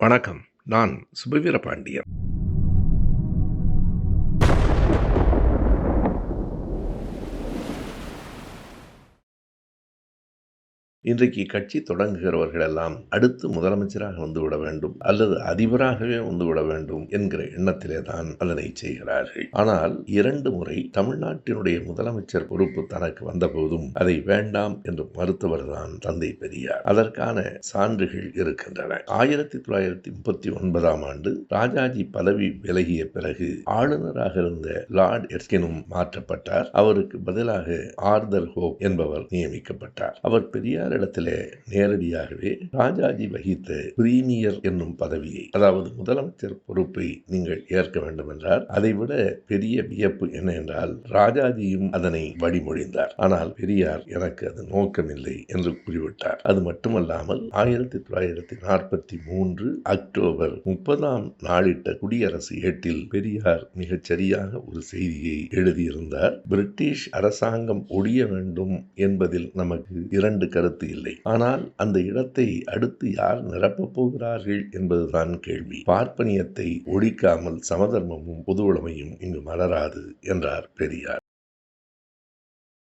வணக்கம். நான் சுபவீர பாண்டியன் இன்றைக்கு கட்சி தொடங்குகிறவர்கள் எல்லாம் அடுத்து முதலமைச்சராக வந்துவிட வேண்டும் அல்லது அதிபராகவே வந்துவிட வேண்டும் என்கிற எண்ணத்திலே தான் அதனை செய்கிறார்கள். ஆனால் இரண்டு முறை தமிழ்நாட்டினுடைய முதலமைச்சர் பொறுப்பு தனக்கு வந்தபோதும் அதை வேண்டாம் என்று மறுத்தவர் தான் தந்தை பெரியார். அதற்கான சான்றுகள் இருக்கின்றன. ஆயிரத்தி தொள்ளாயிரத்தி முப்பத்தி ஒன்பதாம் ஆண்டு ராஜாஜி பதவி விலகிய பிறகு ஆளுநராக இருந்த லார்ட் எர்ஸ்கினும் மாற்றப்பட்டார். அவருக்கு பதிலாக ஆர்தர் ஹோப் என்பவர் நியமிக்கப்பட்டார். அவர் பெரியார் இடத்திலே நேரடியாகவே ராஜாஜி வகித்த பிரீமியர் என்னும் பதவியை அதாவது முதலமைச்சர் பொறுப்பை நீங்கள் ஏற்க வேண்டும் என்றார் அதைவிட பெரிய வியப்பு என்ன என்றால் ராஜாஜியும் அதனை வழிமொழிந்தார். ஆனால் பெரியார் எனக்கு அது நோக்கமில்லை என்று கூறிவிட்டார். அது மட்டுமல்லாமல் ஆயிரத்தி தொள்ளாயிரத்தி நாற்பத்தி மூன்று அக்டோபர் முப்பதாம் நாளிட்ட குடியரசு ஏட்டில் பெரியார் மிகச் சரியாக ஒரு செய்தியை எழுதியிருந்தார். பிரிட்டிஷ் அரசாங்கம் ஒழிய வேண்டும் என்பதில் நமக்கு இரண்டு கருத்து இல்லை ஆனால் அந்த இடத்தை அடுத்து யார் நிரப்பப் போகிறார்கள் என்பதுதான் கேள்வி. பார்ப்பனியத்தை ஒழிக்காமல் சமதர்மமும் பொதுவுடைமையும் இங்கு மலராது என்றார் பெரியார்.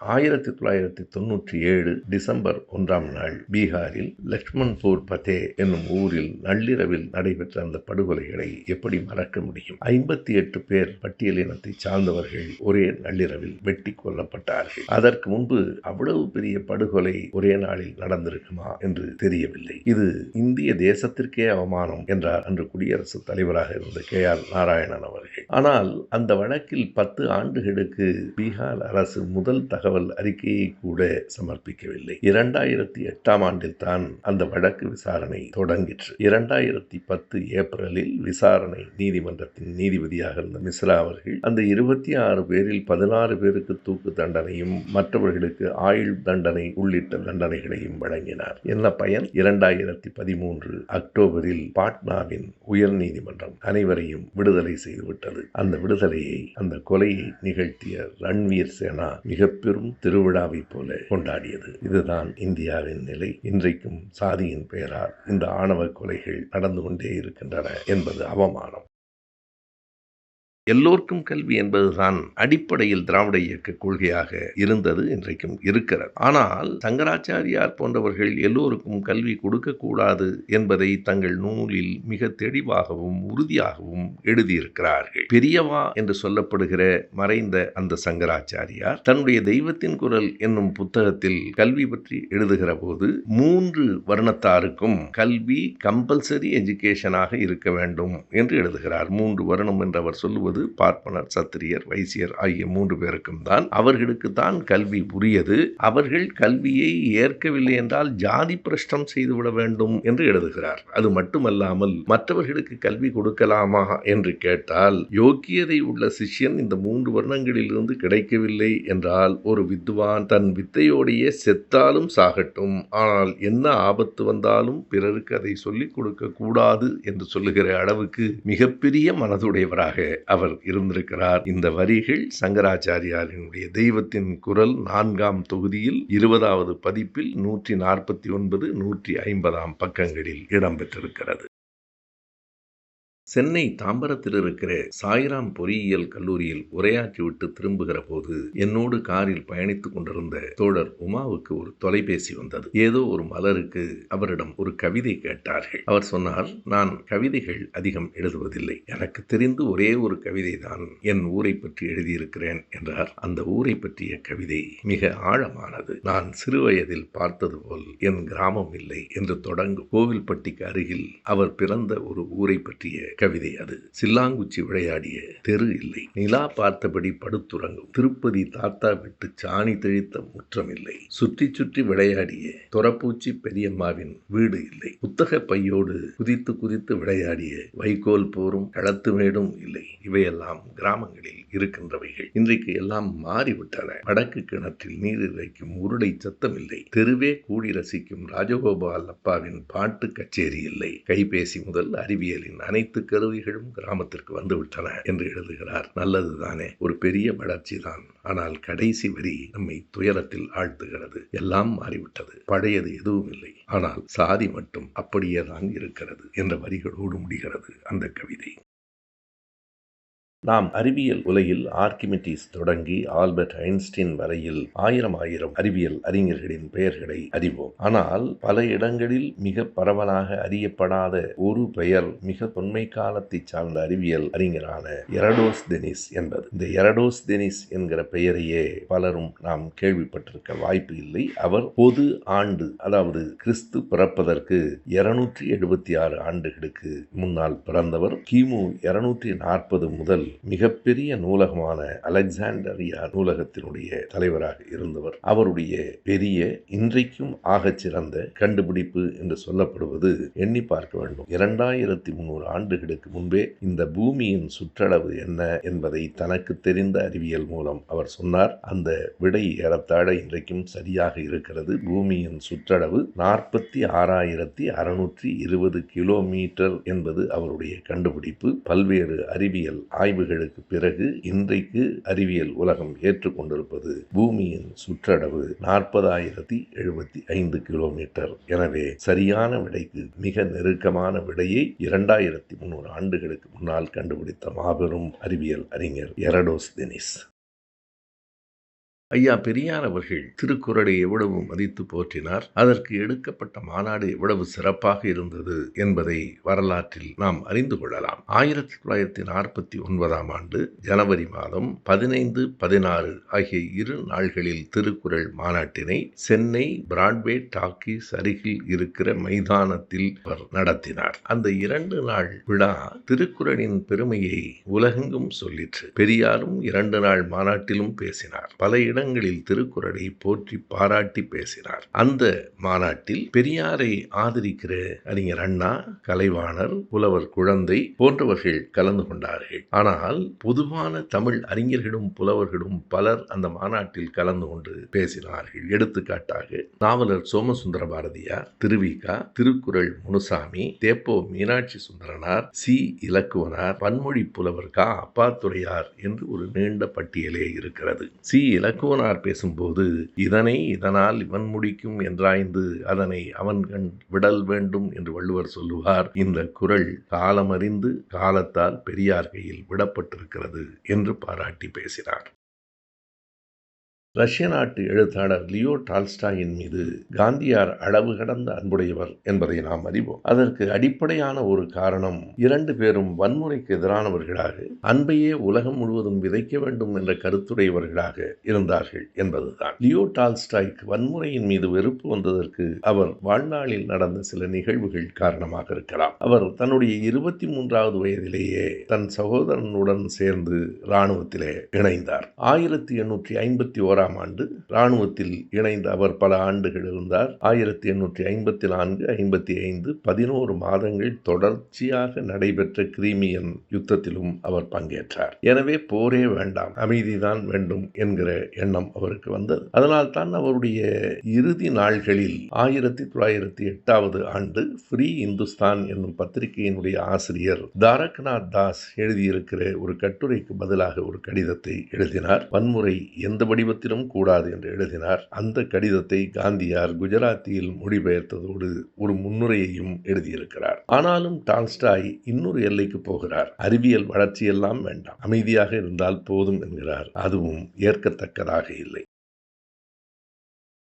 ஆயிரத்தி தொள்ளாயிரத்தி தொன்னூற்றி ஏழு டிசம்பர் ஒன்றாம் நாள் பீகாரில் லக்ஷ்மண்பூர் பதே என்னும் ஊரில் நள்ளிரவில் நடைபெற்ற அந்த படுகொலைகளை எப்படி மறக்க முடியும்? ஐம்பத்தி எட்டு பேர் பட்டியலினத்தை சார்ந்தவர்கள் ஒரே நள்ளிரவில் வெட்டி கொல்லப்பட்டார்கள். அதற்கு முன்பு அவ்வளவு பெரிய படுகொலை ஒரே நாளில் நடந்திருக்குமா என்று தெரியவில்லை. இது இந்திய தேசத்திற்கே அவமானம் என்றார் அன்று குடியரசுத் தலைவராக இருந்த கே ஆர் நாராயணன் அவர்கள். ஆனால் அந்த வழக்கில் பத்து ஆண்டுகளுக்கு பீகார் அரசு முதல் தகவல் தகவல் அறிக்கையை கூட சமர்ப்பிக்கவில்லை. இரண்டாயிரத்தி எட்டாம் ஆண்டில் தான் அந்த வழக்கு விசாரணை தொடங்கிற்று. இரண்டாயிரத்தி பத்து ஏப்ரலில் விசாரணை நீதிமன்றத்தின் நீதிபதியாக இருந்த மிஸ்ரா அவர்கள் அந்த இருபத்தி ஆறு பேரில் பதினாறு பேருக்கு தூக்கு தண்டனையும் மற்றவர்களுக்கு ஆயுள் தண்டனை உள்ளிட்ட தண்டனைகளையும் வழங்கினார். என்ன பயன்? இரண்டாயிரத்தி பதிமூன்று அக்டோபரில் பாட்னாவின் உயர் நீதிமன்றம் அனைவரையும் விடுதலை செய்துவிட்டது. அந்த விடுதலையை அந்த கொலையை நிகழ்த்திய ரன்வீர் சேனா மிக பெரும் திருவிழாவை போல கொண்டாடியது. இதுதான் இந்தியாவின் நிலை. இன்றைக்கும் சாதியின் பெயரால் இந்த ஆணவ கொலைகள் நடந்து கொண்டே இருக்கின்றன என்பது அவமானம். எல்லோருக்கும் கல்வி என்பதுதான் அடிப்படையில் திராவிட இயக்க கொள்கையாக இருந்தது இன்றைக்கும் இருக்கிறது. ஆனால் சங்கராச்சாரியார் போன்றவர்கள் எல்லோருக்கும் கல்வி கொடுக்கக்கூடாது என்பதை தங்கள் நூலில் மிக தெளிவாகவும் உறுதியாகவும் எழுதியிருக்கிறார்கள். பெரியவா என்று சொல்லப்படுகிற மறைந்த அந்த சங்கராச்சாரியார் தன்னுடைய தெய்வத்தின் குரல் என்னும் புத்தகத்தில் கல்வி பற்றி எழுதுகிற போது மூன்று வருணத்தாருக்கும் கல்வி கம்பல்சரி எஜுகேஷனாக இருக்க வேண்டும் என்று எழுதுகிறார். மூன்று வருணம் என்று அவர் சொல்லுவது அதாவது பார்ப்பனர் சத்திரியர் வைசியர் ஆகிய மூன்று பேருக்கும் தான். அவர்களுக்கு தான் கல்வி உரியது. அவர்கள் கல்வியை ஏற்கவில்லை என்றால் ஜாதி பிரஷ்டம் செய்துவிட வேண்டும் என்று எழுதுகிறார். அது மட்டுமல்லாமல் மற்றவர்களுக்கு கல்வி கொடுக்கலாமா என்று கேட்டால் யோக்கியதை உள்ள சிஷ்யன் இந்த மூன்று வர்ணங்களிலிருந்து கிடைக்கவில்லை என்றால் ஒரு வித்வான் தன் வித்தையோடையே செத்தாலும் சாகட்டும். ஆனால் என்ன ஆபத்து வந்தாலும் பிறருக்கு அதை சொல்லிக் கொடுக்க கூடாது என்று சொல்லுகிற அளவுக்கு மிகப்பெரிய மனதுடையவராக அவர் அவர் இருந்திருக்கிறார். இந்த வரிகள் சங்கராச்சாரியாரினுடைய தெய்வத்தின் குரல் நான்காம் தொகுதியில் இருபதாவது பதிப்பில் நூற்றி நாற்பத்தி ஒன்பது நூற்றி ஐம்பதாம் பக்கங்களில் இடம்பெற்றிருக்கிறது. சென்னை தாம்பரத்தில் இருக்கிற சாய்ராம் பொறியியல் கல்லூரியில் உரையாற்றிவிட்டு திரும்புகிற போது என்னோடு காரில் பயணித்துக் கொண்டிருந்த தோழர் உமாவுக்கு ஒரு தொலைபேசி வந்தது. ஏதோ ஒரு மலருக்கு அவரிடம் ஒரு கவிதை கேட்டார்கள். அவர் சொன்னார் நான் கவிதைகள் அதிகம் எழுதுவதில்லை. எனக்கு தெரிந்து ஒரே ஒரு கவிதை தான் என் ஊரை பற்றி எழுதியிருக்கிறேன் என்றார். அந்த ஊரை பற்றிய கவிதை மிக ஆழமானது. நான் சிறுவயதில் பார்த்தது போல் என் கிராமம் இல்லை என்று தொடங்கும். கோவில்பட்டிக்கு அருகில் அவர் பிறந்த ஒரு ஊரை பற்றிய கவிதை அது. சில்லாங்குச்சி விளையாடிய தெரு இல்லை. நிலா பார்த்தபடி படுத்துறங்கும். திருப்பதி தாத்தா விட்டு சாணி தெளித்த முற்றம் இல்லை. சுற்றி சுற்றி விளையாடிய தொரப்பூச்சி பெரியம்மாவின் வீடு இல்லை. புத்தக பையோடு குதித்து குதித்து விளையாடிய வைகோல் போரும் களத்து மேடும் இல்லை. இவையெல்லாம் கிராமங்களில் இருக்கின்றவைகள். இன்றைக்கு எல்லாம் மாறிவிட்டன. வடக்கு கிணற்றில் நீர் இறைக்கும் உருளை சத்தம் இல்லை. தெருவே கூடி ரசிக்கும் ராஜகோபால் அப்பாவின் பாட்டு கச்சேரி இல்லை. கைபேசி முதல் அறிவியலின் அனைத்து கருவிகளும் கிராமத்திற்கு வந்துவிட்டன என்று எழுதுகிறார். நல்லதுதானே ஒரு பெரிய வளர்ச்சி தான். ஆனால் கடைசி வரி நம்மை துயரத்தில் ஆழ்த்துகிறது. எல்லாம் மாறிவிட்டது. பழையது எதுவும் இல்லை. ஆனால் சாதி மட்டும் அப்படியே தான் இருக்கிறது என்ற வரிகளோடு முடிகிறது அந்த கவிதை. நாம் அறிவியல் உலகில் ஆர்கிமிட்டிஸ் தொடங்கி ஆல்பர்ட் ஐன்ஸ்டீன் வரையில் ஆயிரம் ஆயிரம் அறிவியல் அறிஞர்களின் பெயர்களை அறிவோம். ஆனால் பல இடங்களில் மிக பரவலாக அறியப்படாத ஒரு பெயர் மிக தொன்மை காலத்தை சார்ந்த அறிவியல் அறிஞரான எரடோஸ் டெனிஸ் என்பது. இந்த எரடோஸ் டெனிஸ் என்கிற பெயரையே பலரும் நாம் கேள்விப்பட்டிருக்க வாய்ப்பு இல்லை. அவர் பொது ஆண்டு அதாவது கிறிஸ்து பிறப்பதற்கு இருநூற்றி எழுபத்தி ஆறு ஆண்டுகளுக்கு முன்னால் பிறந்தவர். கிமு இருநூற்றி நாற்பது முதல் மிகப்பெரிய நூலகமான அலெக்சாண்டரியா நூலகத்தினுடைய தலைவராக இருந்தவர். அவருடைய பெரிய இன்றைக்கும் ஆகச் சிறந்த கண்டுபிடிப்பு என்று சொல்லப்படுவது எண்ணி பார்க்க வேண்டும். இரண்டாயிரத்தி முன்னூறு ஆண்டுகளுக்கு முன்பே இந்த பூமியின் சுற்றளவு என்ன என்பதை தனக்கு தெரிந்த அறிவியல் மூலம் அவர் சொன்னார். அந்த விடை ஏறத்தாழ இன்றைக்கும் சரியாக இருக்கிறது. பூமியின் சுற்றளவு நாற்பத்தி ஆறாயிரத்தி அறுநூற்றி இருபது கிலோமீட்டர் என்பது அவருடைய கண்டுபிடிப்பு. பல்வேறு அறிவியல் ஆய்வு ஆய்வுகளுக்கு பிறகு இன்றைக்கு அறிவியல் உலகம் ஏற்றுக்கொண்டிருப்பது பூமியின் சுற்றளவு நாற்பதாயிரத்தி எழுபத்தி ஐந்து கிலோமீட்டர். எனவே சரியான விடைக்கு மிக நெருக்கமான விடையை இரண்டாயிரத்தி முன்னூறு ஆண்டுகளுக்கு முன்னால் கண்டுபிடித்த மாபெரும் அறிவியல் அறிஞர் எரடோஸ் தினிஸ் ஐயா பெரியார் அவர்கள் திருக்குறளை எவ்வளவு மதித்து போற்றினார் அதற்கு எடுக்கப்பட்ட மாநாடு எவ்வளவு சிறப்பாக இருந்தது என்பதை வரலாற்றில் நாம் அறிந்து கொள்ளலாம். ஆயிரத்தி தொள்ளாயிரத்தி நாற்பத்தி ஒன்பதாம் ஆண்டு ஜனவரி மாதம் பதினைந்து பதினாறு ஆகிய இரு நாள்களில் திருக்குறள் மாநாட்டினை சென்னை பிராட்வே டாக்கீஸ் அருகில் இருக்கிற மைதானத்தில் அவர் நடத்தினார். அந்த இரண்டு நாள் விழா திருக்குறளின் பெருமையை உலகெங்கும் சொல்லிற்று. பெரியாரும் இரண்டு நாள் மாநாட்டிலும் பேசினார். பல இடங்களில் திருக்குறளை போற்றி பாராட்டி பேசினார். அந்த மாநாட்டில் பெரியாரை ஆதரிக்கிற அறிஞர் அண்ணா கலைவாணர் புலவர் குழந்தை போன்றவர்கள் கலந்து கொண்டார்கள். ஆனால் பொதுவான தமிழ் அறிஞர்களும் புலவர்களும் பலர் அந்த மாநாட்டில் கலந்து கொண்டு பேசினார்கள். எடுத்துக்காட்டாக நாவலர் சோமசுந்தர பாரதியார் திருவிகா திருக்குறள் முனுசாமி தேப்போ மீனாட்சி சுந்தரனார் சி இலக்குவனார் பன்மொழி புலவர் கா அப்பாத்துறையார் என்று ஒரு நீண்ட பட்டியலே இருக்கிறது. சி இலக்குவ இலக்குவனார் பேசும்போது இதனை இதனால் இவன் முடிக்கும் என்றாய்ந்து அதனை அவன் கண் விடல் வேண்டும் என்று வள்ளுவர் சொல்லுவார். இந்த குரல் காலமறிந்து காலத்தால் பெரியார் கையில் விடப்பட்டிருக்கிறது என்று பாராட்டி பேசினார். ரஷ்ய நாட்டு எழுத்தாளர் லியோ டால்ஸ்டாயின் மீது காந்தியார் அளவு கடந்த அன்புடையவர் என்பதை நாம் அறிவோம். அதற்கு அடிப்படையான ஒரு காரணம் இரண்டு பேரும் வன்முறைக்கு எதிரானவர்களாக அன்பையே உலகம் முழுவதும் விதைக்க வேண்டும் என்ற கருத்துடையவர்களாக இருந்தார்கள் என்பதுதான். லியோ டால்ஸ்டாய்க்கு வன்முறையின் மீது வெறுப்பு வந்ததற்கு அவர் வாழ்நாளில் நடந்த சில நிகழ்வுகள் காரணமாக இருக்கலாம். அவர் தன்னுடைய இருபத்தி மூன்றாவது வயதிலேயே தன் சகோதரனுடன் சேர்ந்து இராணுவத்திலே இணைந்தார். ஆயிரத்தி எண்ணூற்றி ஐம்பத்தி ஓராம் ஆண்டு இராணுவத்தில் இணைந்த அவர் பல ஆண்டுகள் இருந்தார். ஆயிரத்தி எண்ணூற்றி ஐம்பத்தி நான்கு ஐம்பத்தி ஐந்து பதினோரு மாதங்கள் தொடர்ச்சியாக நடைபெற்ற கிரீமியன் யுத்தத்திலும் அவர் பங்கேற்றார். எனவே போரே வேண்டாம் அமைதிதான் வேண்டும் என்கிற எண்ணம் அவருக்கு வந்தது. அதனால் தான் அவருடைய இறுதி நாள்களில் ஆயிரத்தி தொள்ளாயிரத்தி எட்டாவது ஆண்டு ஃப்ரீ இந்துஸ்தான் என்னும் பத்திரிகையினுடைய ஆசிரியர் தாரக்நாத் தாஸ் எழுதியிருக்கிற ஒரு கட்டுரைக்கு பதிலாக ஒரு கடிதத்தை எழுதினார். வன்முறை எந்த வடிவத்தில் வடிவத்திலும் கூடாது என்று எழுதினார். அந்த கடிதத்தை காந்தியார் குஜராத்தியில் மொழிபெயர்த்ததோடு ஒரு முன்னுரையையும் எழுதியிருக்கிறார். ஆனாலும் டால்ஸ்டாய் இன்னொரு எல்லைக்கு போகிறார். அறிவியல் வளர்ச்சியெல்லாம் வேண்டாம். அமைதியாக இருந்தால் போதும் என்கிறார். அதுவும் ஏற்கத்தக்கதாக இல்லை.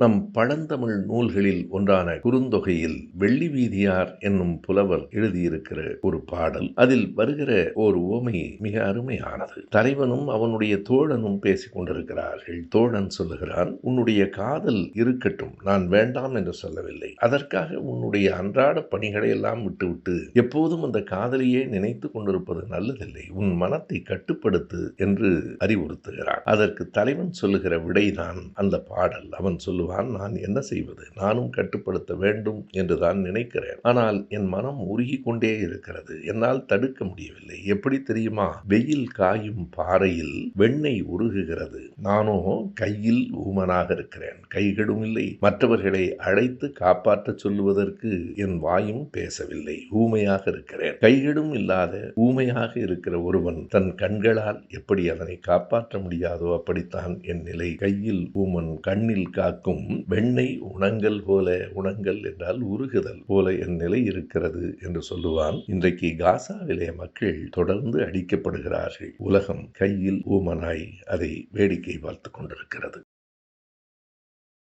நம் பழந்தமிழ் நூல்களில் ஒன்றான குறுந்தொகையில் வெள்ளி வீதியார் என்னும் புலவர் எழுதியிருக்கிற ஒரு பாடல். அதில் வருகிற ஒரு ஓமை மிக அருமையானது. தலைவனும் அவனுடைய தோழனும் பேசிக் கொண்டிருக்கிறார்கள். தோழன் சொல்லுகிறான் உன்னுடைய காதல் இருக்கட்டும் நான் வேண்டாம் என்று சொல்லவில்லை. அதற்காக உன்னுடைய அன்றாட பணிகளை எல்லாம் விட்டுவிட்டு எப்போதும் அந்த காதலியே நினைத்து கொண்டிருப்பது நல்லதில்லை. உன் மனத்தை கட்டுப்படுத்து என்று அறிவுறுத்துகிறான். அதற்கு தலைவன் சொல்லுகிற விடைதான் அந்த பாடல். அவன் சொல்லுவான் சொல்லுவான் நான் என்ன செய்வது? நானும் கட்டுப்படுத்த வேண்டும் என்றுதான் நினைக்கிறேன். ஆனால் என் மனம் உருகி கொண்டே இருக்கிறது. என்னால் தடுக்க முடியவில்லை. எப்படி தெரியுமா? வெயில் காயும் பாறையில் வெண்ணெய் உருகுகிறது. நானோ கையில் ஊமனாக இருக்கிறேன். கைகளும் இல்லை. மற்றவர்களை அழைத்து காப்பாற்ற சொல்லுவதற்கு என் வாயும் பேசவில்லை. ஊமையாக இருக்கிறேன். கைகளும் இல்லாத ஊமையாக இருக்கிற ஒருவன் தன் கண்களால் எப்படி அதனை காப்பாற்ற முடியாதோ அப்படித்தான் என் நிலை. கையில் ஊமன் கண்ணில் காக்கும் வெண்ணெய் உணங்கல் போல உணங்கல் என்றால் உருகுதல் போல என் நிலை இருக்கிறது என்று சொல்லுவான். இன்றைக்கு காசாவிலே மக்கள் தொடர்ந்து அடிக்கப்படுகிறார்கள். உலகம் கையில் ஊமனாய் அதை வேடிக்கை பார்த்து கொண்டிருக்கிறது.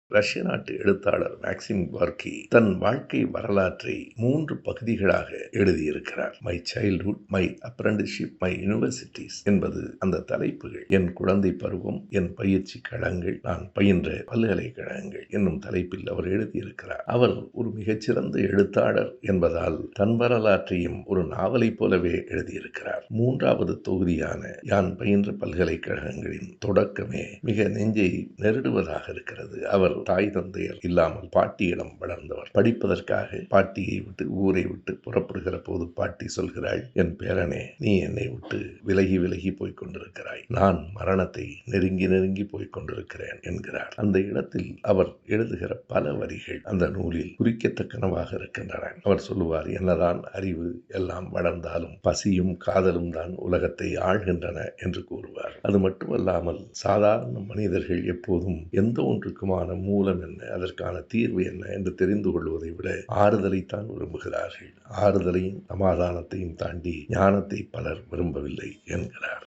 ரஷ்ய நாட்டு எழுத்தாளர் மேக்சிம் வார்கி தன் வாழ்க்கை வரலாற்றை மூன்று பகுதிகளாக எழுதியிருக்கிறார். My childhood my apprenticeship my universities என்பது அந்த தலைப்புகள். என் குழந்தை பருவம் என் பயிற்சி களங்கள் நான் பயின்ற பல்கலைக்கழகங்கள் என்னும் தலைப்பில் அவர் எழுதியிருக்கிறார். அவர் ஒரு மிகச்சிறந்த எழுத்தாளர் என்பதால் தன் வரலாற்றையும் ஒரு நாவலைப் போலவே எழுதியிருக்கிறார். மூன்றாவது தொகுதியான யான் பயின்ற பல்கலைக்கழகங்களின் தொடக்கமே மிக நெஞ்சை நெருடுவதாக இருக்கிறது. அவர் தாய் தந்தையர் இல்லாமல் பாட்டியிடம் வளர்ந்தவர். படிப்பதற்காக பாட்டியை விட்டு ஊரை விட்டு புறப்படுகிற போது பாட்டி சொல்கிறாள் என் பேரனே நீ என்னை விட்டு விலகி விலகி போய்க் கொண்டிருக்கிறாய். நான் மரணத்தை நெருங்கி நெருங்கி போய்க் கொண்டிருக்கிறேன் என்கிறார். அந்த இடத்தில் அவர் எழுதுகிற பல வரிகள் அந்த நூலில் குறிக்கத்தக்கனவாக இருக்கின்றன. அவர் சொல்லுவார் என்னதான் அறிவு எல்லாம் வளர்ந்தாலும் பசியும் காதலும் தான் உலகத்தை ஆழ்கின்றன என்று கூறுவார். அது மட்டுமல்லாமல் சாதாரண மனிதர்கள் எப்போதும் எந்த ஒன்றுக்குமான மூலம் என்ன அதற்கான தீர்வு என்ன என்று தெரிந்து கொள்வதை விட ஆறுதலைத்தான் விரும்புகிறார்கள். ஆறுதலையும் சமாதானத்தையும் தாண்டி ஞானத்தை பலர் விரும்பவில்லை என்கிறார்.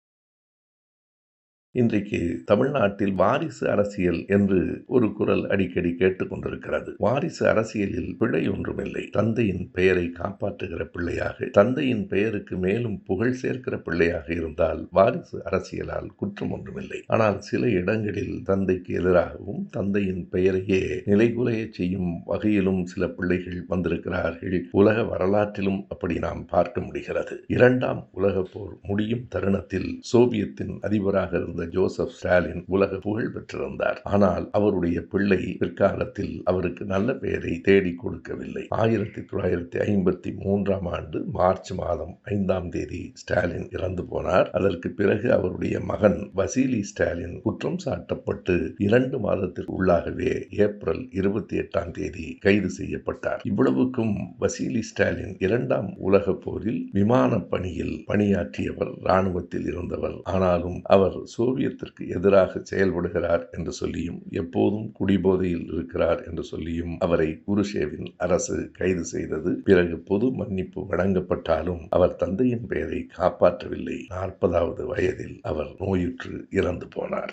இன்றைக்கு தமிழ்நாட்டில் வாரிசு அரசியல் என்று ஒரு குரல் அடிக்கடி கேட்டுக்கொண்டிருக்கிறது வாரிசு அரசியலில் பிழை ஒன்றுமில்லை. தந்தையின் பெயரை காப்பாற்றுகிற பிள்ளையாக தந்தையின் பெயருக்கு மேலும் புகழ் சேர்க்கிற பிள்ளையாக இருந்தால் வாரிசு அரசியலால் குற்றம் ஒன்றுமில்லை. ஆனால் சில இடங்களில் தந்தைக்கு எதிராகவும் தந்தையின் பெயரையே நிலைகுலைய செய்யும் வகையிலும் சில பிள்ளைகள் வந்திருக்கிறார்கள். உலக வரலாற்றிலும் அப்படி நாம் பார்க்க முடிகிறது. இரண்டாம் உலக போர் முடியும் தருணத்தில் சோவியத்தின் அதிபராக இருந்த ஜோசப் ஸ்டாலின் உலக புகழ் பெற்றிருந்தார். ஆனால் அவருடைய பிள்ளை பிற்காலத்தில் அவருக்கு நல்ல பெயரை தேடி கொடுக்கவில்லை. ஆயிரத்தி தொள்ளாயிரத்தி ஐம்பத்தி மூன்றாம் ஆண்டு மார்ச் மாதம் ஐந்தாம் தேதி ஸ்டாலின் இறந்து போனார். அதற்கு பிறகு அவருடைய மகன் வசீலி ஸ்டாலின் குற்றம் சாட்டப்பட்டு இரண்டு மாதத்திற்கு உள்ளாகவே ஏப்ரல் இருபத்தி எட்டாம் தேதி கைது செய்யப்பட்டார். இவ்வளவுக்கும் வசீலி ஸ்டாலின் இரண்டாம் உலக போரில் விமான பணியில் பணியாற்றியவர் இராணுவத்தில் இருந்தவர். ஆனாலும் அவர் சோவியத்திற்கு எதிராக செயல்படுகிறார் என்று சொல்லியும் எப்போதும் குடிபோதையில் இருக்கிறார் என்று சொல்லியும் அவரை குருஷேவின் அரசு கைது செய்தது. பிறகு பொது மன்னிப்பு வழங்கப்பட்டாலும் அவர் தந்தையின் பெயரை காப்பாற்றவில்லை. நாற்பதாவது வயதில் அவர் நோயுற்று இறந்து போனார்.